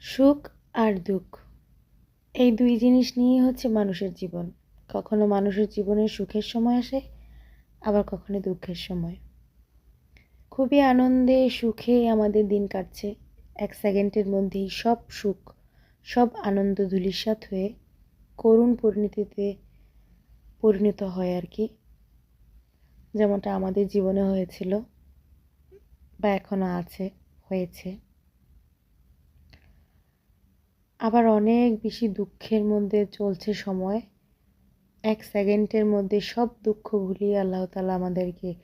সুখ আর দুঃখ। এই দুই জিনিস নিয়েই হচ্ছে মানুষের জীবন। কখনো মানুষের জীবনে সুখের সময় আসে, আবার কখনো দুঃখের সময়। খুবই আনন্দে, সুখে আমাদের দিন কাটছে। এক সেকেন্ডের মধ্যেই সব সুখ, সব আনন্দ ধূলিসাৎ হয়ে করুণ পরিণতিতে পরিণত হয় আর কি। যেমনটা আমাদের জীবনে হয়েছিল বা এখনও আছে, হয়েছে। আবার অনেক বেশি দুঃখের মধ্যে চলছে সময়। এক সেকেন্ডের মধ্যে সব দুঃখ ভুলিয়ে আল্লাহ তালা আমাদেরকে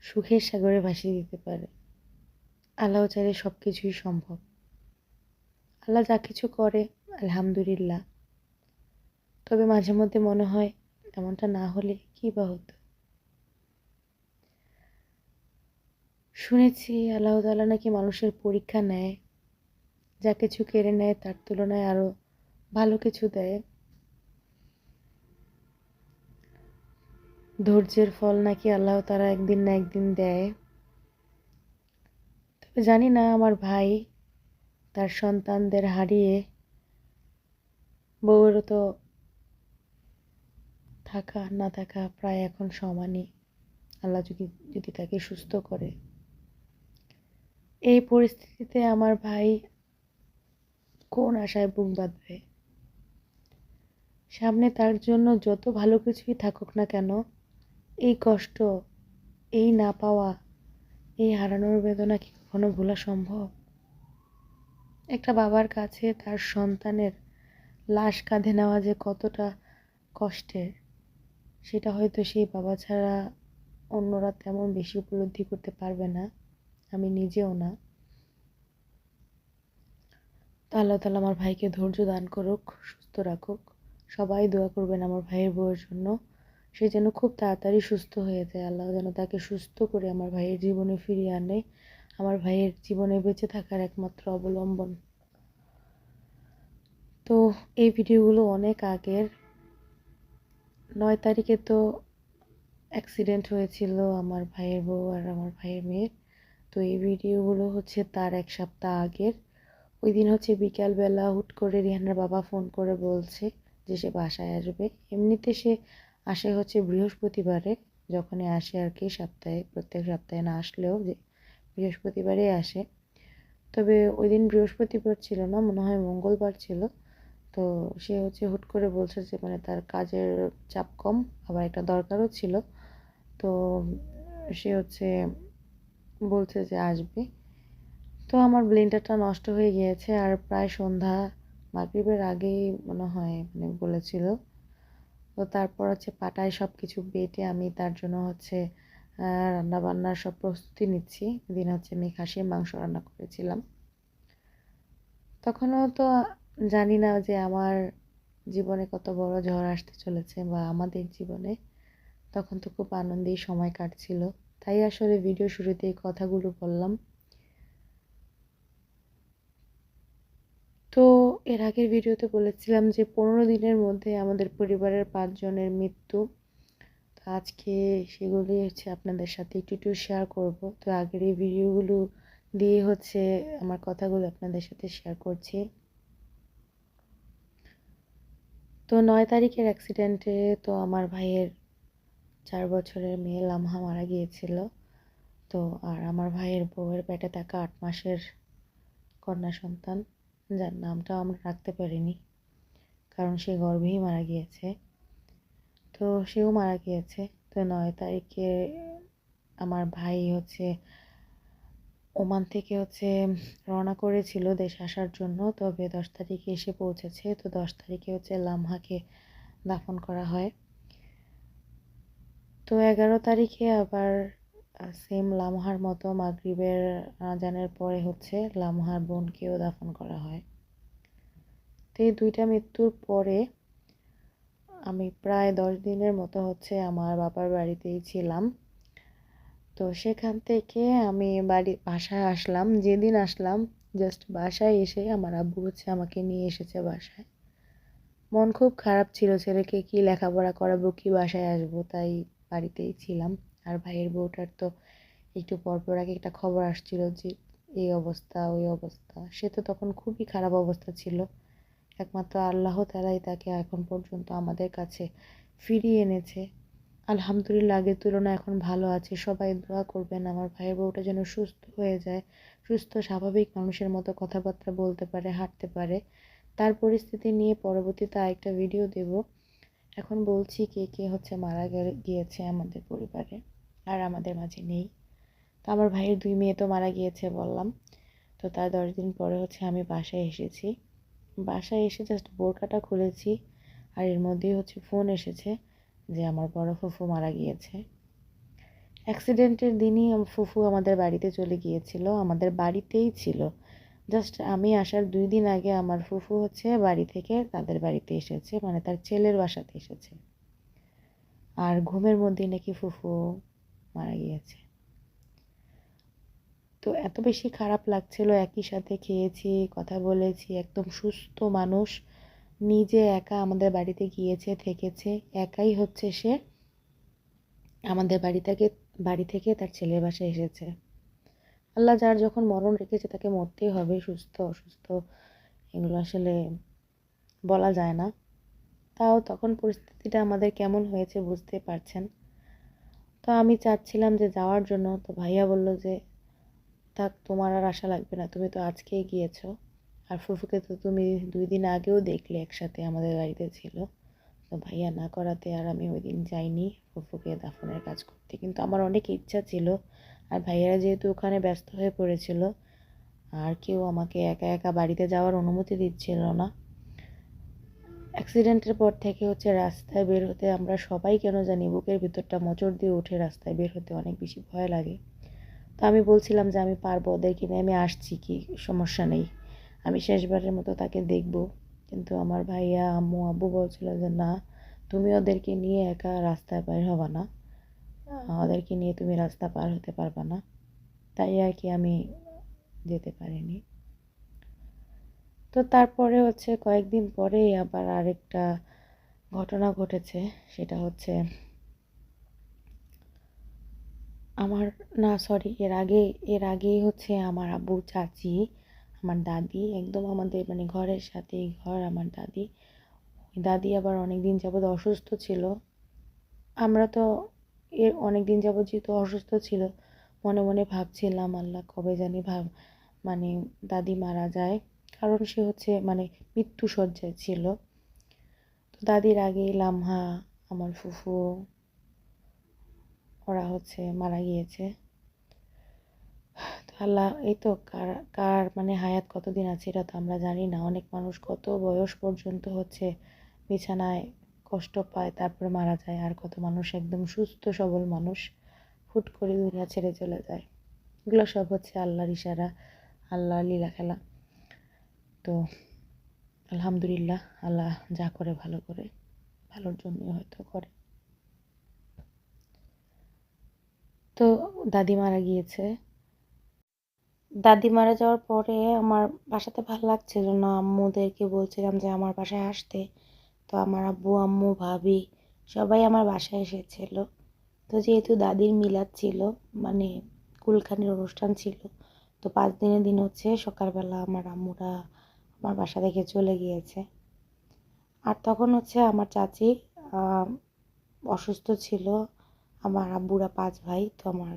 সুখের সাগরে ভাসিয়ে দিতে পারে। আল্লাহ চাইলে সব কিছুই সম্ভব। আল্লাহ যা কিছু করে, আলহামদুলিল্লাহ। তবে মাঝে মধ্যে মনে হয়, এমনটা না হলে কী বা হতো? শুনেছি আল্লাহ তালা নাকি মানুষের পরীক্ষা নেয় যা কিছু কেড়ে নেয় তার তুলনায় আরও ভালো কিছু দেয়। ধৈর্যের ফল নাকি আল্লাহ তারা একদিন না একদিন দেয়। তবে জানি না আমার ভাই তার সন্তানদের হারিয়ে বউয়েরও তো থাকা না থাকা প্রায় এখন সমানই। আল্লাহ যদি যদি তাকে সুস্থ করে। এই পরিস্থিতিতে আমার ভাই কোন আশায় বুক বাঁধবে? সামনে তার জন্য যত ভালো কিছুই থাকুক না কেন, এই কষ্ট, এই না পাওয়া, এই হারানোর বেদনা কি কখনো ভোলা সম্ভব? একটা বাবার কাছে তার সন্তানের লাশ কাঁধে নেওয়া যে কতটা কষ্টের, সেটা হয়তো সেই বাবা ছাড়া অন্যরা তেমন বেশি উপলব্ধি করতে পারবে না, আমি নিজেও না। আল্লাহ তালা আমার ভাইকে ধৈর্য দান করুক, সুস্থ রাখুক। সবাই দোয়া করবেন আমার ভাইয়ের বউয়ের জন্য। সে যেন খুব তাড়াতাড়ি সুস্থ হয়ে যায়। আল্লাহ যেন তাকে সুস্থ করে আমার ভাইয়ের জীবনে ফিরিয়ে আনে। আমার ভাইয়ের জীবনে বেঁচে থাকার একমাত্র অবলম্বন। তো এই ভিডিওগুলো অনেক আগের। নয় তারিখে তো অ্যাক্সিডেন্ট হয়েছিল আমার ভাইয়ের বউ আর আমার ভাইয়ের মেয়ের তো এই ভিডিওগুলো হচ্ছে তার এক সপ্তাহ আগের। ওই দিন হচ্ছে বিকালবেলা হুট করে রিহানার বাবা ফোন করে বলছে যে সে বাসায় আসবে। এমনিতে সে আসে হচ্ছে বৃহস্পতিবারে, যখনই আসে আর কি সপ্তাহে, প্রত্যেক সপ্তাহে না আসলেও যে বৃহস্পতিবারে আসে। তবে ওই দিন বৃহস্পতিবার ছিল না, মনে হয় মঙ্গলবার ছিল। তো সে হচ্ছে হুট করে বলছে যে মানে তার কাজের চাপ কম, আবার একটা দরকারও ছিল। তো সে হচ্ছে বলছে যে আসবে। তো আমার ব্লেন্ডারটা নষ্ট হয়ে গিয়েছে আর প্রায় সন্ধ্যা মাগরীবের আগেই মনে হয় মানে বলেছিল। তো তারপর হচ্ছে পাটায় সব কিছু বেটে আমি তার জন্য হচ্ছে রান্না বান্নার সব প্রস্তুতি নিচ্ছি। দিন হচ্ছে আমি খাসির মাংস রান্না করেছিলাম। তখনও তো জানি না যে আমার জীবনে কত বড় ঝড় আসতে চলেছে বা আমাদের জীবনে। তখন তো খুব আনন্দেই সময় কাটছিল। তাই আসলে ভিডিও শুরুতে এই কথাগুলো বললাম তো এর আগের ভিডিওতে বলেছিলাম যে পনেরো দিনের মধ্যে আমাদের পরিবারের পাঁচজনের মৃত্যু। তো আজকে সেগুলি হচ্ছে আপনাদের সাথে একটু একটু শেয়ার করব। তো আগের এই ভিডিওগুলো দিয়ে হচ্ছে আমার কথাগুলো আপনাদের সাথে শেয়ার করছি। তো নয় তারিখের অ্যাক্সিডেন্টে তো আমার ভাইয়ের চার বছরের মেয়ে লামহা মারা গিয়েছিল। তো আর আমার ভাইয়ের বউয়ের পেটে থাকা আট মাসের কন্যা সন্তান। যার নামটা আমরা রাখতে পারিনি। কারণ সে গর্ভেই মারা গিয়েছে। তো সেও মারা গিয়েছে। তো নয় তারিখে আমার ভাই হচ্ছে ওমান থেকে হচ্ছে রওনা করেছিল দেশ আসার জন্য। তবে দশ তারিখে এসে পৌঁছেছে। তো দশ তারিখে হচ্ছে লামহাকে দাফন করা হয়। তো এগারো তারিখে আবার সেম লামহার মতো মাগরিবের আজানের পরে হচ্ছে লামহার বোনকেও দাফন করা হয়। তো এই দুইটা মৃত্যুর পরে আমি প্রায় দশ দিনের মতো হচ্ছে আমার বাবার বাড়িতেই ছিলাম। তো সেখান থেকে আমি বাড়ি, বাসায় আসলাম। যেদিন আসলাম জাস্ট বাসায় এসে আমার আব্বু হচ্ছে আমাকে নিয়ে এসেছে বাসায়। মন খুব খারাপ ছিল, ছেলেকে কি লেখাপড়া করাবো, কি বাসায় আসব, তাই বাড়িতেই ছিলাম। আর ভাইয়ের বউটার তো একটু পরপর আগে একটা খবর আসছিল যে এই অবস্থা, ওই অবস্থা। সে তো তখন খুবই খারাপ অবস্থা ছিল। একমাত্র আল্লাহ তালাই তাকে এখন পর্যন্ত আমাদের কাছে ফিরিয়ে এনেছে। আলহামদুলিল্লাহ, আগের তুলনায় এখন ভালো আছে। সবাই দোয়া করবেন আমার ভাইয়ের বউটা যেন সুস্থ হয়ে যায়, সুস্থ, স্বাভাবিক মানুষের মতো কথাবার্তা বলতে পারে, হাঁটতে পারে। তার পরিস্থিতি নিয়ে পরবর্তীতে আরেকটা ভিডিও দেব। এখন বলছি কে কে হচ্ছে মারা গিয়েছে আমাদের পরিবারে। আর আমাদের মাঝে নেই। তো আমার ভাইয়ের দুই মেয়ে তো মারা গিয়েছে বললাম। তো তার দশ দিন পরে হচ্ছে আমি বাসায় এসেছি। বাসায় এসে জাস্ট বোরকাটা খুলেছি আর এর মধ্যেই হচ্ছে ফোন এসেছে যে আমার বড় ফুফু মারা গিয়েছে। অ্যাক্সিডেন্টের দিনই ফুফু আমাদের বাড়িতে চলে গিয়েছিল, আমাদের বাড়িতেই ছিল। জাস্ট আমি আসার দুই দিন আগে আমার ফুফু হচ্ছে বাড়ি থেকে তাদের বাড়িতে এসেছে মানে তার ছেলের বাসাতে এসেছে। আর ঘুমের মধ্যেই নাকি ফুফু মারা গিয়েছে। তো এত বেশি খারাপ লাগছিল, একই সাথে খেয়েছি, কথা বলেছি, একদম সুস্থ মানুষ, নিজে একা আমাদের বাড়িতে গিয়েছে, থেকেছে, একাই হচ্ছে সে। আমাদের বাড়ি থেকে বাড়ি থেকে তার ছেলের বাসায় এসেছে। আল্লাহ যার যখন মরণ রেখেছে তাকে মরতেই হবে, সুস্থ, অসুস্থ, এগুলো আসলে বলা যায় না। তাও তখন পরিস্থিতিটা আমাদের কেমন হয়েছে বুঝতে পারছেন। তো আমি চাচ্ছিলাম যে যাওয়ার জন্য। তো ভাইয়া বলল যে, থাক, তোমার আর আশা লাগবে না, তুমি তো আজকেই গিয়েছো। আর ফুফুকে তো তুমি দুই দিন আগেও দেখলে একসাথে আমাদের বাড়িতে ছিল। তো ভাইয়া না করাতে আর আমি ওই দিন যাইনি ফুফুকে দাফনের কাজ করতে। কিন্তু আমার অনেক ইচ্ছা ছিল। আর ভাইয়ারা যেহেতু ওখানে ব্যস্ত হয়ে পড়েছিল, আর কেউ আমাকে একা একা বাড়িতে যাওয়ার অনুমতি দিচ্ছিল না। অ্যাক্সিডেন্টের পর থেকে হচ্ছে রাস্তায় বের হতে আমরা সবাই কেন জানি বুকের ভিতরটা মোচড় দিয়ে উঠে রাস্তায় বের হতে অনেক বেশি ভয় লাগে। তো আমি বলছিলাম যে আমি পারব ওদেরকে নিয়ে, আমি আসছি কি সমস্যা নেই। আমি শেষবারের মতো তাকে দেখব। কিন্তু আমার ভাইয়া, আম্মু, আব্বু বলছিল যে না, তুমি ওদেরকে নিয়ে একা রাস্তায় বের হবা না। ওদেরকে নিয়ে তুমি রাস্তা পার হতে পারবা না। তাই আর কি আমি যেতে পারিনি। তো তারপরে হচ্ছে কয়েকদিন পরেই আবার আরেকটা ঘটনা ঘটেছে। সেটা হচ্ছে আমার, না সরি এর আগে, এর আগেই হচ্ছে আমার আব্বু, চাচি, আমার দাদি, একদম আমাদের মানে ঘরের সাথেই ঘর আমার দাদি। দাদি আবার অনেক দিন যাবৎ অসুস্থ ছিল। আমরা তো এর অনেক দিন যাবৎ যেহেতু অসুস্থ ছিল, মনে মনে ভাবছিলাম, আল্লাহ কবে জানি ভাব মানে দাদি মারা যায়। কারণ সে হচ্ছে মানে মৃত্যু সজ্জায় ছিল। তো দাদির আগে লামহা, আমার ফুফু, ওরা হচ্ছে মারা গিয়েছে। তো আল্লাহ, এই তো কার কার মানে হায়াত কতদিন আছে এটা তো আমরা জানি না। অনেক মানুষ কত বয়স পর্যন্ত হচ্ছে বিছানায় কষ্ট পায়, তারপরে মারা যায়। আর কত মানুষ একদম সুস্থ, সবল মানুষ ফুট করে দুনিয়া ছেড়ে চলে যায়। এগুলো সব হচ্ছে আল্লাহর ইশারা আল্লাহ লীলা খেলা। তো আলহামদুলিল্লাহ আল্লাহ যা করে ভালো করে, ভালোর জন্যই হয়তো করে। তো দাদি মারা গিয়েছে। দাদি মারা যাওয়ার পরে আমার বাসাতে ভালো লাগছিল না। আম্মুদেরকে বলছিলাম যে, আমার বাসায় আসতে। তো আমার আব্বু, আম্মু, ভাবি সবাই আমার বাসায় এসেছিল। তো যেহেতু দাদির মিলাদ ছিল মানে কুলখানির অনুষ্ঠান ছিল, তো পাঁচ দিনের দিন হচ্ছে সকালবেলা আমার আম্মুরা আমার বাসা থেকে চলে গিয়েছে। আর তখন হচ্ছে আমার চাচি অসুস্থ ছিল। আমার আব্বুরা পাঁচ ভাই, তো আমার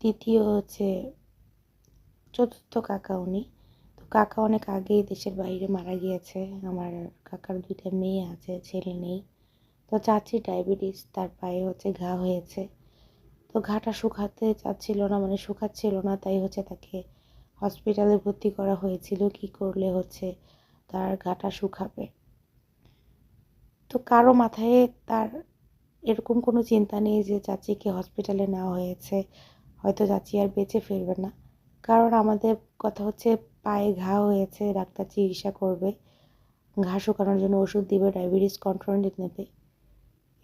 তৃতীয় হচ্ছে চতুর্থ কাকা উনি। তো কাকা অনেক আগেই দেশের বাইরে মারা গিয়েছে। আমার কাকার দুইটা মেয়ে আছে, ছেলে নেই। তো চাচি ডায়াবেটিস, তার পায়ে হচ্ছে ঘা হয়েছে। তো ঘাটা শুকাতে চাচ্ছিল না মানে শুকাচ্ছিল না, তাই হচ্ছে তাকে হসপিটালে ভর্তি করা হয়েছিল, কি করলে হচ্ছে তার ঘাটা শুকাবে? তো কারও মাথায় তার এরকম কোনো চিন্তা নেই যে চাচিকে হসপিটালে নেওয়া হয়েছে, হয়তো চাচি আর বেঁচে ফিরবে না। কারণ আমাদের কথা হচ্ছে পায়ে ঘা হয়েছে, ডাক্তার চিকিৎসা করবে, ঘা শুকানোর জন্য ওষুধ দিবে, ডায়াবেটিস কন্ট্রোলে নেবে।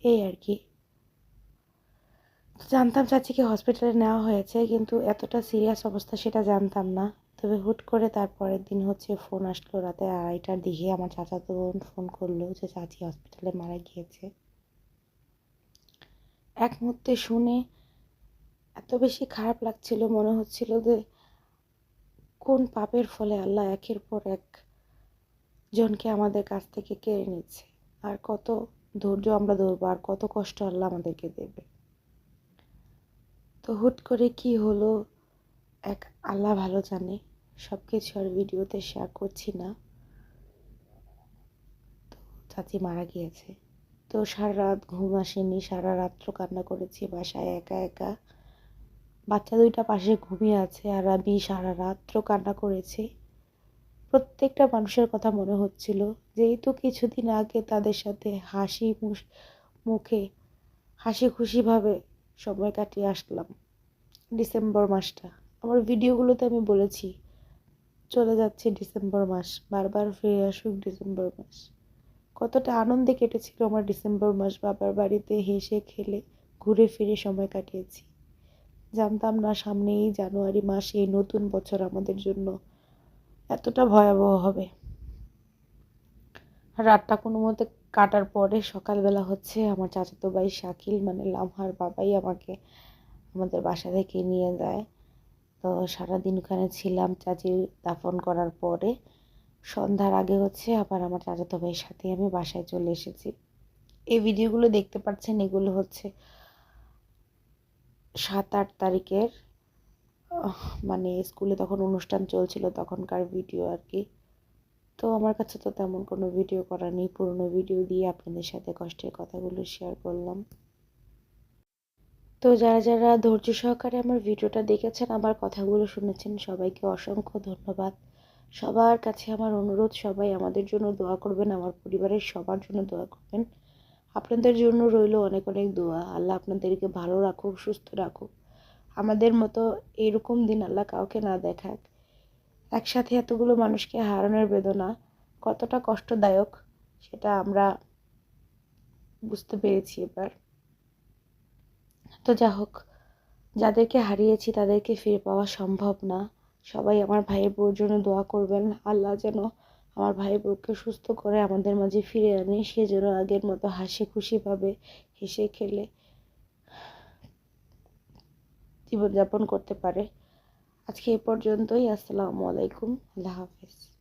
এই আর কি। জানতাম চাচিকে হসপিটালে নেওয়া হয়েছে, কিন্তু এতটা সিরিয়াস অবস্থা সেটা জানতাম না। তবে হুট করে তারপরের দিন হচ্ছে ফোন আসলো রাতে আড়াইটার দিকে। আমার চাচাতো বোন ফোন করল যে চাচি হসপিটালে মারা গিয়েছে। এক মুহূর্তে শুনে এত বেশি খারাপ লাগছিল, মনে হচ্ছিল যে কোন পাপের ফলে আল্লাহ একের পর এক জনকে আমাদের কাছ থেকে কেড়ে নিচ্ছে। আর কত ধৈর্য আমরা ধরবো, আর কত কষ্ট আল্লাহ আমাদেরকে দেবে। তো হুট করে কি হলো? এক আল্লাহ ভালো জানে। সব কিছু আর ভিডিওতে শেয়ার করছি না। তো চাচি মারা গিয়েছে। তো সারা রাত ঘুম আসেনি, সারা রাত্র কান্না করেছি, বাসায় একা একা। বাচ্চা দুইটা পাশে ঘুমিয়ে আছে আর আমি সারা রাত্র কান্না করেছি। প্রত্যেকটা মানুষের কথা মনে হচ্ছিল, যেহেতু কিছুদিন আগে তাদের সাথে হাসি মুখে হাসি খুশিভাবে সময় কাটিয়ে আসলাম। ডিসেম্বর মাসটা। আমার ভিডিওগুলোতে আমি বলেছি, চলে যাচ্ছে ডিসেম্বর মাস, বারবার ফিরে আসুক ডিসেম্বর মাস। কতটা আনন্দে কেটেছিল আমার ডিসেম্বর মাস, বাবার বাড়িতে হেসে খেলে ঘুরে ফিরে সময় কাটিয়েছি। জানতাম না সামনেই জানুয়ারি মাস, এই নতুন বছর আমাদের জন্য এতটা ভয়াবহ হবে। রাতটা কোনো মতে কাটার পরে সকালবেলা হচ্ছে আমার চাচাতো ভাই শাকিল মানে লামহার বাবাই আমাকে আমাদের বাসা থেকে নিয়ে যায়। তো সারাদিন ওখানে ছিলাম চাচির দাফন করার পরে। সন্ধ্যার আগে হচ্ছে আবার আমার চাচাতো ভাইয়ের সাথে আমি বাসায় চলে এসেছি। এই ভিডিওগুলো দেখতে পাচ্ছেন এগুলো হচ্ছে সাত আট তারিখের মানে স্কুলে তখন অনুষ্ঠান চলছিল তখনকার ভিডিও আর কি। তো আমার কাছে তো তেমন কোনো ভিডিও করা নেই। পুরনো ভিডিও দিয়ে আপনাদের সাথে কষ্টের কথাগুলো শেয়ার করলাম। তো যারা যারা ধৈর্য সহকারে আমার ভিডিওটা দেখেছেন, আমার কথাগুলো শুনেছেন, সবাইকে অসংখ্য ধন্যবাদ। সবার কাছে আমার অনুরোধ, সবাই আমাদের জন্য দোয়া করবেন, আমার পরিবারের সবার জন্য দোয়া করবেন। আপনাদের জন্য রইল অনেক অনেক দোয়া। আল্লাহ আপনাদেরকে ভালো রাখুক, সুস্থ রাখুক। আমাদের মতো এরকম দিন আল্লাহ কাউকে না দেখাক। একসাথে এতগুলো মানুষকে হারানোর বেদনা কতটা কষ্টদায়ক সেটা আমরা বুঝতে পেরেছি এবার। তো যা হোক, যাদেরকে হারিয়েছি তাদেরকে ফিরে পাওয়া সম্ভব না। সবাই আমার ভাইয়ের বউর জন্য দোয়া করবেন। আল্লাহ যেন আমার ভাই বউকে সুস্থ করে আমাদের মাঝে ফিরে আনে। সে যেন আগের মতো হাসি খুশিভাবে হেসে খেলে জীবনযাপন করতে পারে। আজকে এ পর্যন্তই আসসালামু আলাইকুম আল্লাহ হাফেজ।